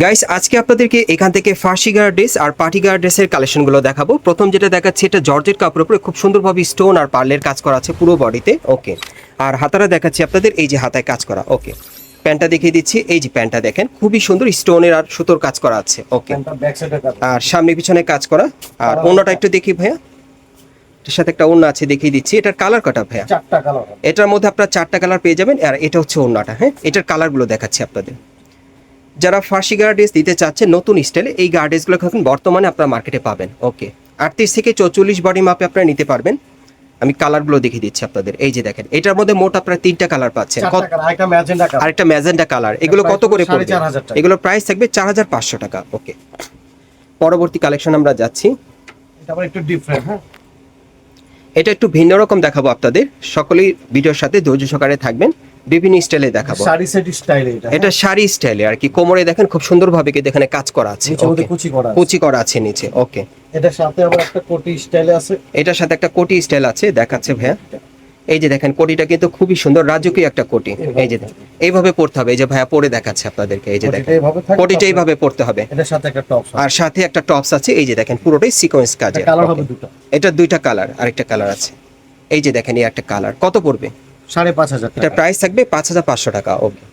Guys আজকে আপনাদেরকে এখান থেকে ফার্সি গার্ড ড্রেস আর পার্টি গার্ড ড্রেসের কালেকশনগুলো দেখাবো। প্রথম যেটা দেখাচ্ছি এটা জর্জেট কাপড়ের উপরে খুব সুন্দরভাবে স্টোন আর পার্লের কাজ করা আছে পুরো বডিতে। ওকে আর হাতারা দেখাচ্ছি আপনাদের এই যে হাতায় কাজ করা। ওকে প্যান্টটা দেখিয়ে দিচ্ছি। এই যে প্যান্টটা দেখেন খুবই সুন্দর স্টোনের আর সুতোর কাজ করা আছে। ওকে আর সামনে পিছনে কাজ করা। আর অন্যটা একটু দেখি ভাইয়া। এটার সাথে একটা অন্য আছে দেখিয়ে দিচ্ছি। এটার কালার কটা ভাইয়া? এটার মধ্যে আপনারা চারটা কালার পেয়ে যাবেন। আর এটা হচ্ছে অন্যটা হ্যাঁ? এটার কালারগুলো দেখাচ্ছি আপনাদের। যারা ফার্সি গার্ডেস দিতে চাচ্ছেন নতুন স্টাইলে এই গার্ডেসগুলো এখন বর্তমানে আপনারা মার্কেটে পাবেন। ওকে আটত্রিশ থেকে চৌচল্লিশ বডি মাপে আপনারা নিতে পারবেন। আমি কালারগুলো দেখিয়ে দিচ্ছি আপনাদের। এই যে দেখেন এটার মধ্যে মোট আপনারা তিনটা কালার পাচ্ছেন। আরেকটা ম্যাজেন্ডা কালার। এগুলো কত করে পড়বে। এগুলোর প্রাইস থাকবে চার হাজার পাঁচশো টাকা। ওকে পরবর্তী কালেকশন আমরা যাচ্ছি। হ্যাঁ? এটা একটু ভিন্ন রকম দেখাবো আপনাদের। সকলেই ভিডিওর সাথে ধৈর্য সহকারে থাকবেন। বিভিন্ন স্টাইলে দেখাবো। শাড়ি সেট স্টাইল এটা এটা শাড়ি স্টাইলে আর কি। কোমরে দেখেন খুব সুন্দরভাবে কিন্তু এখানে কাজ করা আছে। কুচি করা কুচি করা আছে নিচে। ওকে। এটার সাথে আবার একটা কোটি স্টাইলে আছে। এটার সাথে একটা কোটি স্টাইল আছে দেখাচ্ছে ভাইয়া। এই যে দেখেন কোটিটা কিন্তু খুবই সুন্দর রাজকীয় একটা কোটি। এই যে এইভাবে পড়তে হবে। এই যে ভাইয়া পরে দেখাচ্ছে আপনাদেরকে এই যে দেখেন। কোটিটা এইভাবে পড়তে হবে। আর সাথে একটা টপস আছে এই যে দেখেন পুরোটাই সিকোয়েন্স কাজে কালার হবে দুটো। এটা দুইটা কালার আরেকটা কালার আছে। এই যে দেখেন এই একটা কালার কত পড়বে সাড়ে পাঁচ হাজার এটা প্রাইস থাকবে পাঁচ হাজার পাঁচশো টাকা ওকে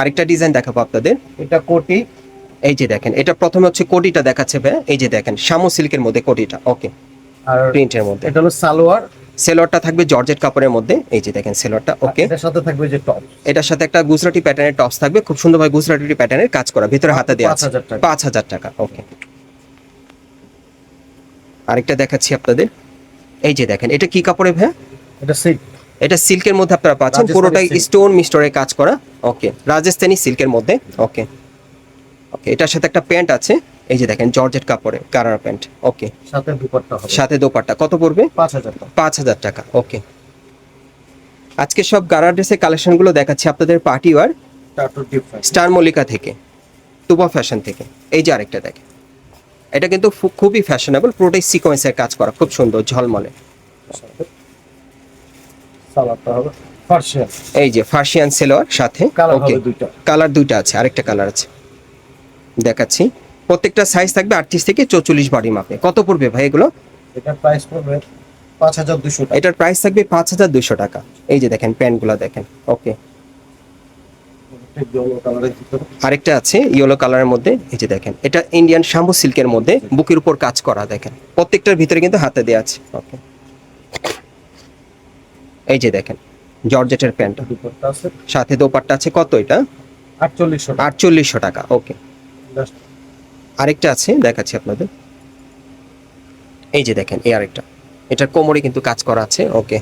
আরেকটা ডিজাইন দেখাবো আপনাদের। এটা কোটি। এই যে দেখেন এটা প্রথমে হচ্ছে কোটিটা দেখাচ্ছে ভাই। এই যে দেখেন শামু সিল্কের মধ্যে কোটিটা ওকে আর প্রিন্টের মধ্যে। এটা হলো সালোয়ার। সেলরটা থাকবে জর্জেট কাপড়ের মধ্যে। এই যে দেখেন সেলরটা ওকে এটার সাথে থাকবে যে টপ এটার সাথে একটা গুজরাটি প্যাটার্নের টপস থাকবে। খুব সুন্দরভাবে গুজরাটি প্যাটার্নের কাজ করা ভিতরে হাতে দেওয়া আছে। 5,000 টাকা। পাঁচ হাজার টাকা ওকে আরেকটা দেখাচ্ছি আপনাদের। এই যে দেখেন এটা কি কাপড়ে ভাই? এটা সিল্ক এটা সিল্কের মধ্যে আপনারা পাচ্ছেন পুরোটাই স্টোন মিস্টরে কাজ করা। ওকে রাজস্থানি সিল্কের মধ্যে। ওকে ওকে এটার সাথে একটা প্যান্ট আছে। এই যে দেখেন জর্জেট কাপড়ে কারার প্যান্ট ওকে সাথে দুপাট্টা হবে। সাথে দোপাট্টা। কত পড়বে? পাঁচ হাজার টাকা। পাঁচ হাজার টাকা। ওকে আজকে সব গারা ড্রেসের কালেকশনগুলো দেখাচ্ছি আপনাদের পার্টি ওয়ার স্টার মল্লিকা থেকে তুবা ফ্যাশন থেকে। এই যে আরেকটা দেখেন এটা কিন্তু খুবই ফ্যাশনেবল পুরোটাই সিকোয়েন্সের কাজ করা খুব সুন্দর ঝলমলে। সালোয়ারটা হবে ফার্সিয়ান এই যে ফার্সিয়ান সেলোয়ার সাথে ওকে কালার দুইটা। আছে আরেকটা কালার আছে। দেখাচ্ছি। প্রত্যেকটা সাইজ থাকবে আটত্রিশ থেকে চৌচল্লিশ বাড়ি মাপে। কত পড়বে ভাই এগুলো? প্রাইস পড়বে পাঁচ হাজার দুশো এটার প্রাইস থাকবে পাঁচ হাজার দুশো টাকা। এই যে দেখেন প্যান্টগুলো দেখেন ওকে আরেকটা আছে ইয়েলো কালারের মধ্যে এই যে দেখেন এটা ইন্ডিয়ান শাম্বু সিল্কের মধ্যে বুকের উপর কাজ করা দেখেন। প্রত্যেকটার ভিতরে কিন্তু হাতে দেওয়া আছে ওকে এই যে দেখেন জর্জেটের প্যান্টটা। আছে। সাথে দোপাট্টা আছে কত এটা? আটচল্লিশশো টাকা। আটচল্লিশশো টাকা ওকে। আরেকটা আছে দেখাচ্ছি আপনাদের। এই যে দেখেন এই আরেকটা। এটার কোমরে কিন্তু কাজ করা আছে ওকে।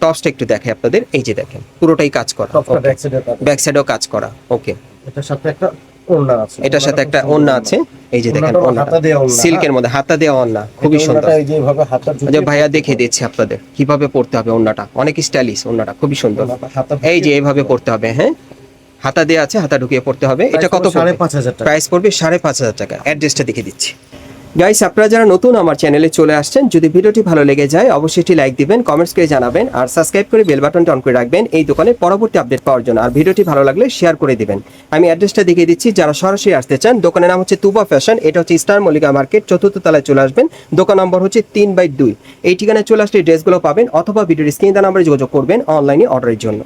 টপসটা একটু দেখাই আপনাদের এই যে দেখেন পুরোটাই কাজ করা ব্যাক সাইডেও কাজ করা ওকে। এটার সাথে একটা ওড়না আছে। এটার সাথে একটা ওন্না আছে। এই যে দেখেন ওন্নাটা সিল্কের মধ্যে হাতা দেওয়া ওন্না খুবই সুন্দর। যেভাবে হাতা যে ভাইয়া দেখে দিচ্ছি আপনাদের কীভাবে পড়তে হবে ওন্নাটা অনেক স্টাইলিশ ওন্নাটা খুবই সুন্দর। এই যে এইভাবে পড়তে হবে হ্যাঁ? হাতা দেওয়া আছে হাতা ঢুকিয়ে পড়তে হবে। এটা কত প্রাইস পড়বে? সাড়ে পাঁচ হাজার টাকা। অ্যাড্রেসটা দেখে দিচ্ছি। গাইস আপনারা যারা নতুন আমার চ্যানেলে চলে আসছেন, যদি ভিডিওটি ভালো লেগে যায়, অবশ্যই একটি লাইক দিবেন কমেন্টস করে জানাবেন, আর সাবস্ক্রাইব করে বেল বাটনটা অন করে রাখবেন। এই দোকানে পরবর্তী আপডেট পাওয়ার জন্য। আর ভিডিওটি ভালো লাগলে শেয়ার করে দিবেন। আমি অ্যাড্রেসটা দেখিয়ে দিচ্ছি। যারা সরাসরি আসতে চান, দোকানের নাম হচ্ছে তুবা ফ্যাশন এটা হচ্ছে স্টার মল্লিকা মার্কেট চতুর্থ তলায় চলে আসবেন। দোকান নম্বর হচ্ছে তিন বাই দুই। এই ঠিকানায় চলে আসলে ড্রেসগুলো পাবেন, অথবা ভিডিওর স্ক্রিন নাম্বারে যোগাযোগ করবেন অনলাইনে অর্ডারের জন্য।